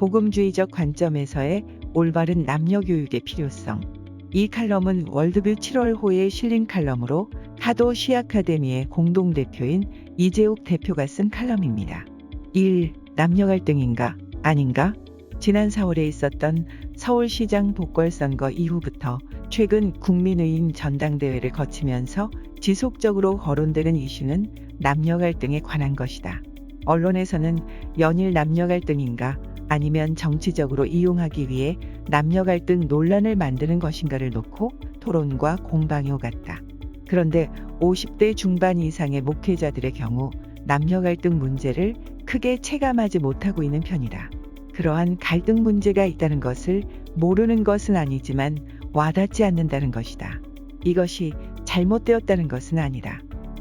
복음주의적 관점에서의 올바른 남녀 교육의 필요성. 이 칼럼은 월드뷰 7월호에 실린 칼럼으로 카도 시 아카데미의 공동 대표인 이재욱 대표가 쓴 칼럼입니다. 1. 남녀 갈등인가? 아닌가? 지난 4월에 있었던 서울시장 복궐선거 이후부터 최근 국민의힘 전당대회를 거치면서 지속적으로 거론되는 이슈는 남녀 갈등에 관한 것이다. 언론에서는 연일 남녀 갈등인가 아니면 정치적으로 이용하기 위해 남녀 갈등 논란을 만드는 것인가를 놓고 토론과 공방이 오갔다. 그런데 50대 중반 이상의 목회자들의 경우 남녀 갈등 문제를 크게 체감하지 못하고 있는 편이다. 그러한 갈등 문제가 있다는 것을 모르는 것은 아니지만 와닿지 않는다는 것이다. 이것이 잘못되었다는 것은 아니다.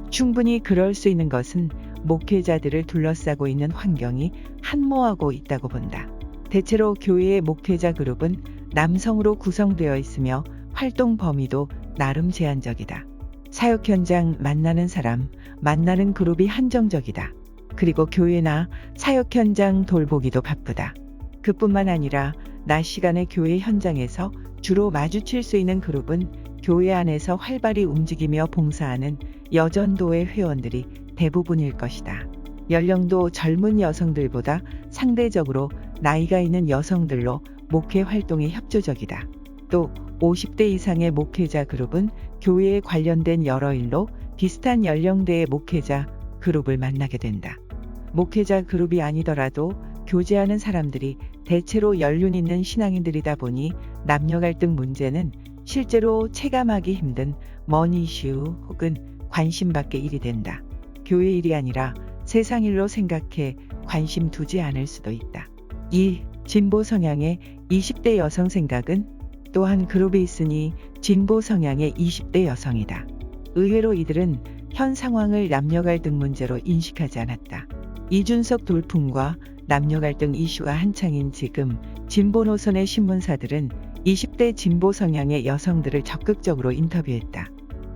충분히 그럴 수 있는 것은 목회자들을 둘러싸고 있는 환경이 한모하고 있다고 본다. 대체로 교회의 목회자 그룹은 남성으로 구성되어 있으며 활동 범위도 나름 제한적이다. 사역 현장 만나는 사람, 만나는 그룹이 한정적이다. 그리고 교회나 사역 현장 돌보기도 바쁘다. 그뿐만 아니라 낮 시간에 교회 현장에서 주로 마주칠 수 있는 그룹은 교회 안에서 활발히 움직이며 봉사하는 여전도의 회원들이 대부분일 것이다. 연령도 젊은 여성들보다 상대적으로 나이가 있는 여성들로 목회 활동에 협조적이다. 또 50대 이상의 목회자 그룹은 교회에 관련된 여러 일로 비슷한 연령대의 목회자 그룹을 만나게 된다. 목회자 그룹이 아니더라도 교제하는 사람들이 대체로 연륜 있는 신앙인들이다 보니 남녀 갈등 문제는 실제로 체감하기 힘든 먼 이슈 혹은 관심 밖의 일이 된다. 교회 일이 아니라 세상 일로 생각해 관심 두지 않을 수도 있다. 2. 진보 성향의 20대 여성 생각은 또한 그룹이 있으니 진보 성향의 20대 여성이다. 의외로 이들은 현 상황을 남녀 갈등 문제로 인식하지 않았다. 이준석 돌풍과 남녀 갈등 이슈가 한창인 지금 진보 노선의 신문사들은 20대 진보 성향의 여성들을 적극적으로 인터뷰했다.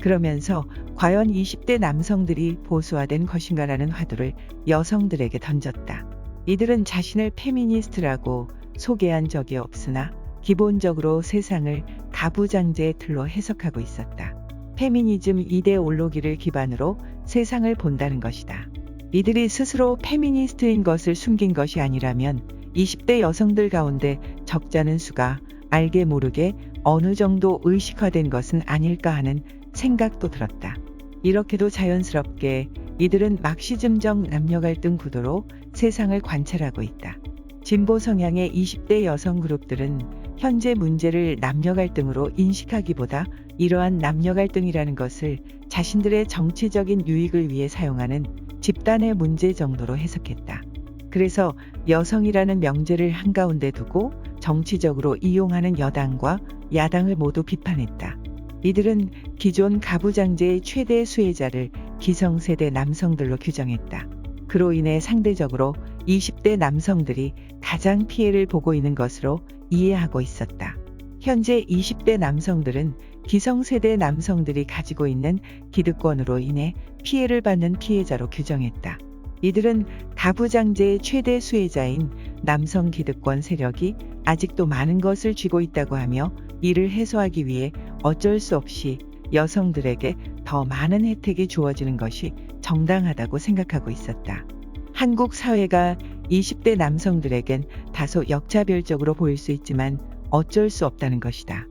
그러면서 과연 20대 남성들이 보수화된 것인가라는 화두를 여성들에게 던졌다. 이들은 자신을 페미니스트라고 소개한 적이 없으나 기본적으로 세상을 가부장제의 틀로 해석하고 있었다. 페미니즘 이데올로기를 기반으로 세상을 본다는 것이다. 이들이 스스로 페미니스트인 것을 숨긴 것이 아니라면 20대 여성들 가운데 적잖은 수가 알게 모르게 어느 정도 의식화된 것은 아닐까 하는 생각도 들었다. 이렇게도 자연스럽게 이들은 막시즘적 남녀 갈등 구도로 세상을 관찰하고 있다. 진보 성향의 20대 여성 그룹들은 현재 문제를 남녀 갈등으로 인식하기보다 이러한 남녀 갈등이라는 것을 자신들의 정치적인 유익을 위해 사용하는 집단의 문제 정도로 해석했다. 그래서 여성이라는 명제를 한가운데 두고 정치적으로 이용하는 여당과 야당을 모두 비판했다. 이들은 기존 가부장제의 최대 수혜자를 기성세대 남성들로 규정했다. 그로 인해 상대적으로 20대 남성들이 가장 피해를 보고 있는 것으로 이해하고 있었다. 현재 20대 남성들은 기성세대 남성들이 가지고 있는 기득권으로 인해 피해를 받는 피해자로 규정했다. 이들은 가부장제의 최대 수혜자인 남성 기득권 세력이 아직도 많은 것을 쥐고 있다고 하며 이를 해소하기 위해 어쩔 수 없이 여성들에게 더 많은 혜택이 주어지는 것이 정당하다고 생각하고 있었다. 한국 사회가 20대 남성들에겐 다소 역차별적으로 보일 수 있지만 어쩔 수 없다는 것이다.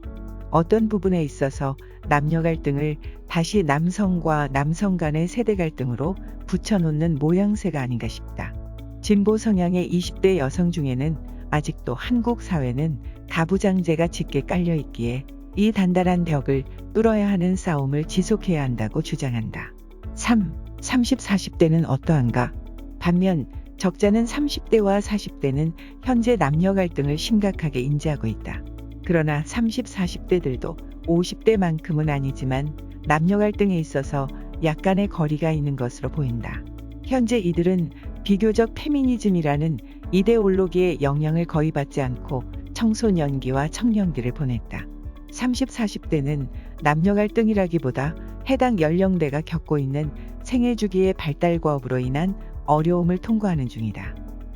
어떤 부분에 있어서 남녀 갈등을 다시 남성과 남성 간의 세대 갈등으로 붙여놓는 모양새가 아닌가 싶다. 진보 성향의 20대 여성 중에는 아직도 한국 사회는 가부장제가 짙게 깔려 있기에 이 단단한 벽을 뚫어야 하는 싸움을 지속해야 한다고 주장한다. 3. 30, 40대는 어떠한가? 반면 적자는 30대와 40대는 현재 남녀 갈등을 심각하게 인지하고 있다. 그러나 30, 40대들도 50대만큼은 아니지만 남녀 갈등에 있어서 약간의 거리가 있는 것으로 보인다. 현재 이들은 비교적 페미니즘이라는 이데올로기의 영향을 거의 받지 않고 청소년기와 청년기를 보냈다. 30, 40대는 남녀 갈등이라기보다 해당 연령대가 겪고 있는 생애 주기의 발달 과 업으로 인한 어려움을 통과하는 중이다.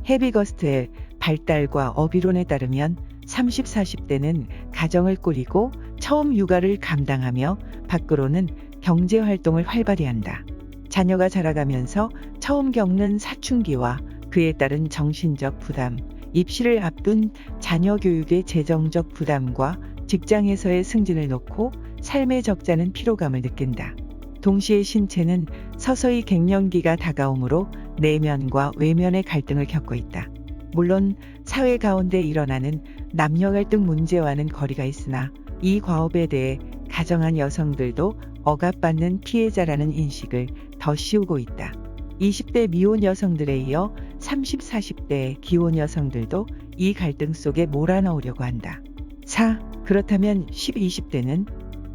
헤비거스트의 발달과 어비론에 따르면 30, 40대는 가정을 꾸리고 처음 육아를 감당하며 밖으로는 경제 활동을 활발히 한다. 자녀가 자라가면서 처음 겪는 사춘기와 그에 따른 정신적 부담, 입시를 앞둔 자녀 교육의 재정적 부담과 직장에서의 승진을 놓고 삶의 적자는 피로감을 느낀다. 동시에 신체는 서서히 갱년기가 다가오므로 내면과 외면의 갈등을 겪고 있다. 물론 사회 가운데 일어나는 남녀 갈등 문제와는 거리가 있으나 이 과업에 대해 가정한 여성들도 억압받는 피해자라는 인식을 더 씌우고 있다. 20대 미혼 여성들에 이어 30, 40대 기혼 여성들도 이 갈등 속에 몰아넣으려고 한다. 4. 그렇다면 10, 20대는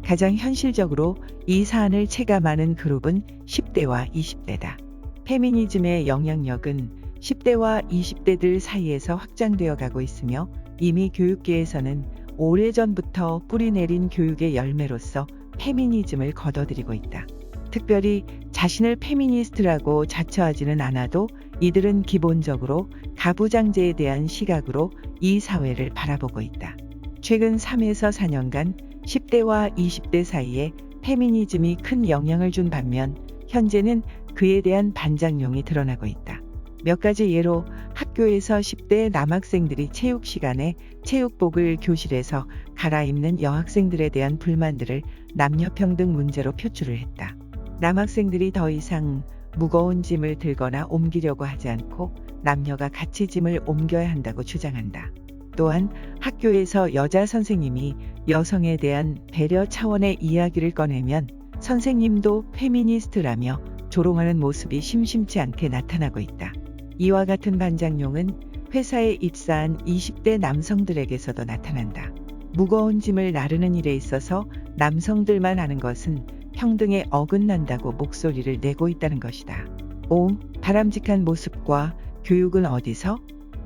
가장 현실적으로 이 사안을 체감하는 그룹은 10대와 20대다. 페미니즘의 영향력은 10대와 20대들 사이에서 확장되어 가고 있으며 이미 교육계에서는 오래전부터 뿌리 내린 교육의 열매로서 페미니즘을 걷어들이고 있다. 특별히 자신을 페미니스트라고 자처하지는 않아도 이들은 기본적으로 가부장제에 대한 시각으로 이 사회를 바라보고 있다. 최근 3에서 4년간 10대와 20대 사이에 페미니즘이 큰 영향을 준 반면 현재는 그에 대한 반작용이 드러나고 있다. 몇 가지 예로 학교에서 10대 남학생들이 체육 시간에 체육복을 교실에서 갈아입는 여학생들에 대한 불만들을 남녀평등 문제로 표출을 했다. 남학생들이 더 이상 무거운 짐을 들거나 옮기려고 하지 않고 남녀가 같이 짐을 옮겨야 한다고 주장한다. 또한 학교에서 여자 선생님이 여성에 대한 배려 차원의 이야기를 꺼내면 선생님도 페미니스트라며 조롱하는 모습이 심심치 않게 나타나고 있다. 이와 같은 반작용은 회사에 입사한 20대 남성들에게서도 나타난다. 무거운 짐을 나르는 일에 있어서 남성들만 하는 것은 평등에 어긋난다고 목소리를 내고 있다는 것이다. 5. 바람직한 모습과 교육은 어디서?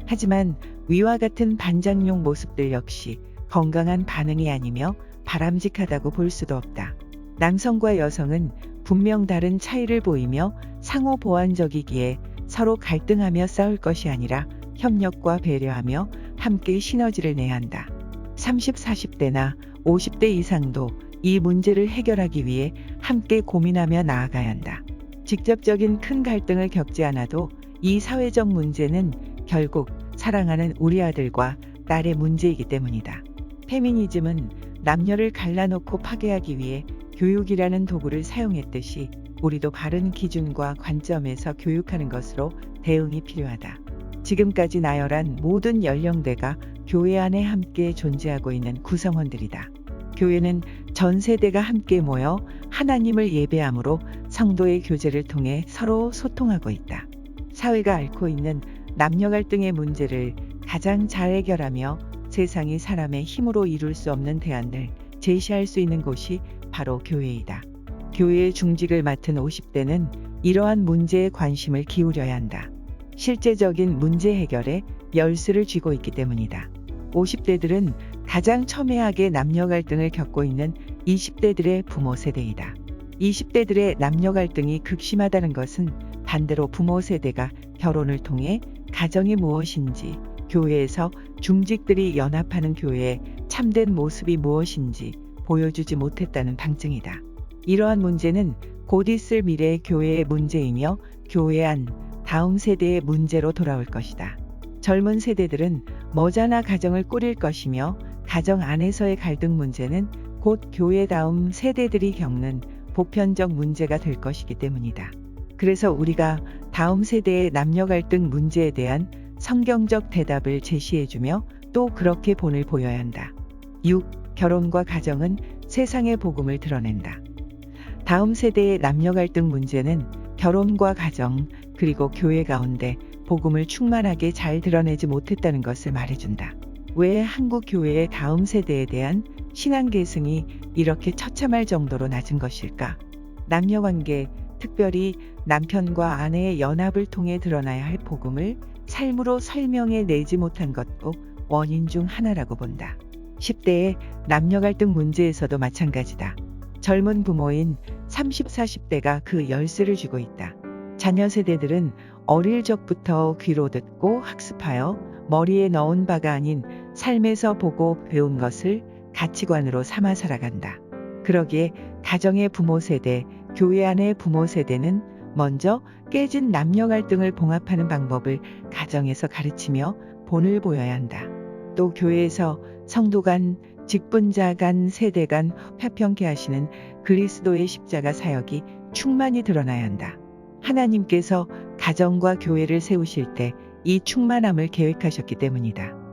하지만 위와 같은 반작용 모습들 역시 건강한 반응이 아니며 바람직하다고 볼 수도 없다. 남성과 여성은 분명 다른 차이를 보이며 상호 보완적이기에 서로 갈등하며 싸울 것이 아니라 협력과 배려하며 함께 시너지를 내야 한다. 30, 40대나 50대 이상도 이 문제를 해결하기 위해 함께 고민하며 나아가야 한다. 직접적인 큰 갈등을 겪지 않아도 이 사회적 문제는 결국 사랑하는 우리 아들과 딸의 문제이기 때문이다. 페미니즘은 남녀를 갈라놓고 파괴하기 위해 교육이라는 도구를 사용했듯이 우리도 바른 기준과 관점에서 교육하는 것으로 대응이 필요하다. 지금까지 나열한 모든 연령대가 교회 안에 함께 존재하고 있는 구성원들이다. 교회는 전 세대가 함께 모여 하나님을 예배함으로 성도의 교제를 통해 서로 소통하고 있다. 사회가 앓고 있는 남녀 갈등의 문제를 가장 잘 해결하며 세상이 사람의 힘으로 이룰 수 없는 대안을 제시할 수 있는 곳이 바로 교회이다. 교회의 중직을 맡은 50대는 이러한 문제에 관심을 기울여야 한다. 실제적인 문제 해결에 열쇠를 쥐고 있기 때문이다. 50대들은 가장 첨예하게 남녀 갈등을 겪고 있는 20대들의 부모 세대이다. 20대들의 남녀 갈등이 극심하다는 것은 반대로 부모 세대가 결혼을 통해 가정이 무엇인지, 교회에서 중직들이 연합하는 교회의 참된 모습이 무엇인지 보여주지 못했다는 방증이다. 이러한 문제는 곧 있을 미래의 교회의 문제이며 교회 안 다음 세대의 문제로 돌아올 것이다. 젊은 세대들은 머자나 가정을 꾸릴 것이며 가정 안에서의 갈등 문제는 곧 교회 다음 세대들이 겪는 보편적 문제가 될 것이기 때문이다. 그래서 우리가 다음 세대의 남녀 갈등 문제에 대한 성경적 대답을 제시해주며 또 그렇게 본을 보여야 한다. 6. 결혼과 가정은 세상의 복음을 드러낸다. 다음 세대의 남녀 갈등 문제는 결혼과 가정, 그리고 교회 가운데 복음을 충만하게 잘 드러내지 못했다는 것을 말해준다. 왜 한국 교회의 다음 세대에 대한 신앙 계승이 이렇게 처참할 정도로 낮은 것일까? 남녀 관계, 특별히 남편과 아내의 연합을 통해 드러나야 할 복음을 삶으로 설명해 내지 못한 것도 원인 중 하나라고 본다. 10대의 남녀 갈등 문제에서도 마찬가지다. 젊은 부모인 30, 40대가 그 열쇠를 쥐고 있다. 자녀 세대들은 어릴 적부터 귀로 듣고 학습하여 머리에 넣은 바가 아닌 삶에서 보고 배운 것을 가치관으로 삼아 살아간다. 그러기에 가정의 부모 세대, 교회 안의 부모 세대는 먼저 깨진 남녀 갈등을 봉합하는 방법을 가정에서 가르치며 본을 보여야 한다. 또 교회에서 성도 간, 직분자 간, 세대 간 화평케 하시는 그리스도의 십자가 사역이 충만히 드러나야 한다. 하나님께서 가정과 교회를 세우실 때 이 충만함을 계획하셨기 때문이다.